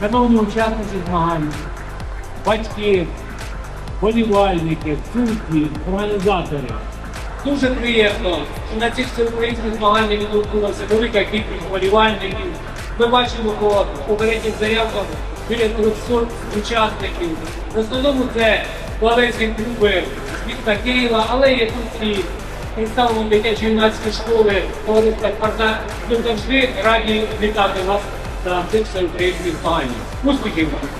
шановні учасники змагань, батьки, болівальники, судді, організатори. Дуже приємно, що на цих всеукраїнських змаганнях відгукнулася велика кількість болівальників. Ми бачимо по попереднім заявкам біля 300 учасників. В основному це плавецькі клуби міста Києва, але є тут і представлені дитячі юнацькі школи, товариства Спартак. Ми завжди раді вітати вас на цих всеукраїнських змаганнях. Успіхів! вам! Змагання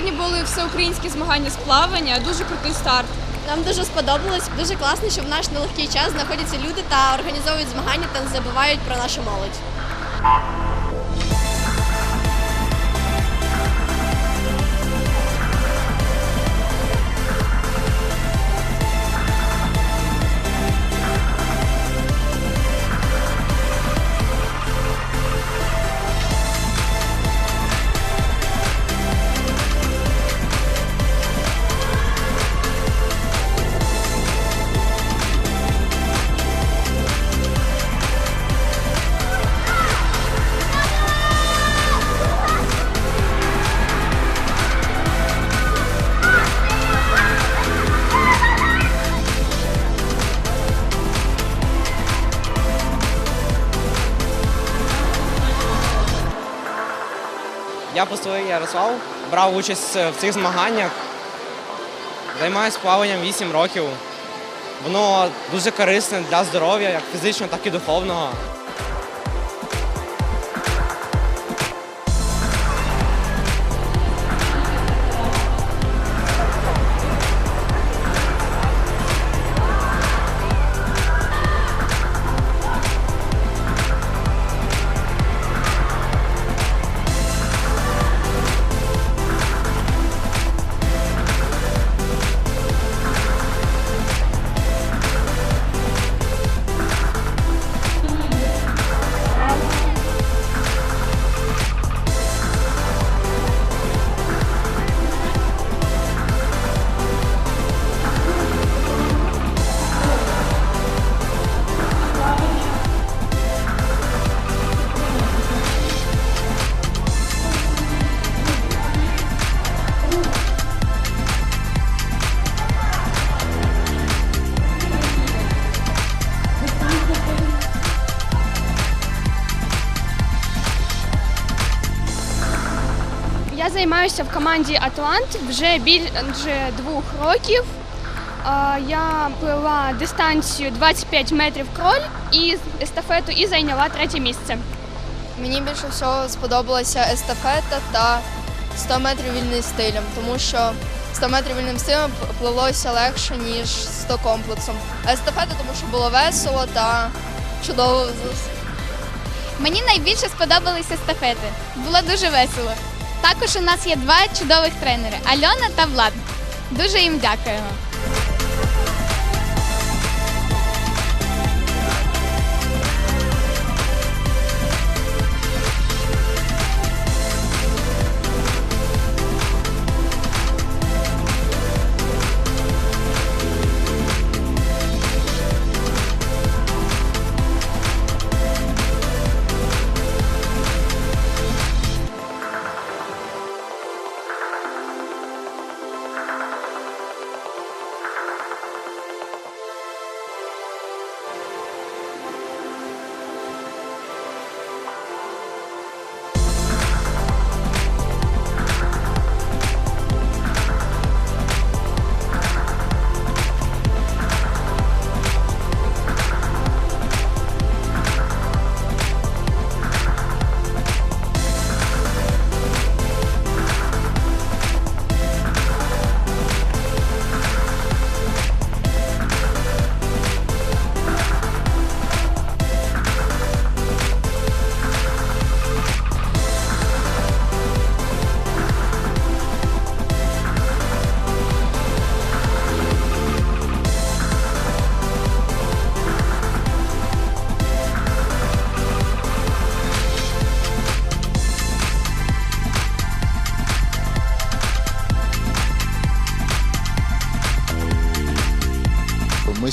Сьогодні були всеукраїнські змагання з плавання, дуже крутий старт. Нам дуже сподобалось, дуже класно, що в наш нелегкий час знаходяться люди та організовують змагання та не забувають про нашу молодь. Я постою Ярослав, брав участь в цих змаганнях. Займаюся плаванням 8 років. Воно дуже корисне для здоров'я, як фізичного, так і духовного. Я займаюся в команді Атлант вже більше двох років. Я плила дистанцію 25 метрів кроль і естафету і зайняла третє місце. Мені більше всього сподобалася естафета та 100 метрів вільним стилем, тому що 100 метрів вільним стилем пливлося легше, ніж 100 комплексом. А естафета, тому що було весело та чудово. Мені найбільше сподобалися естафети. Було дуже весело. Також у нас є два чудових тренери Альона та Влад. Дуже їм дякуємо.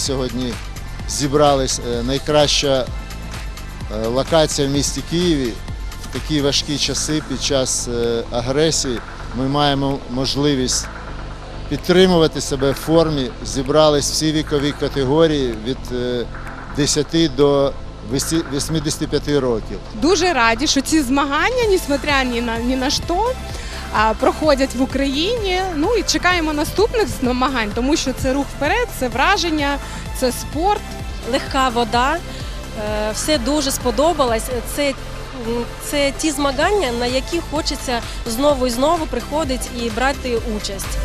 Сьогодні зібрались. Е, Найкраща е, локація в місті Києві в такі важкі часи під час е, агресії. Ми маємо можливість підтримувати себе в формі. Зібрались всі вікові категорії від е, 10 до 85 років. дуже раді, що ці змагання, несмотря ні на ні на що, проходять в Україні. Ну і чекаємо наступних змагань, тому що це рух вперед, це враження, це спорт. легка вода. Е, Все дуже сподобалось. Це, це ті змагання, на які хочеться знову і знову приходити і брати участь.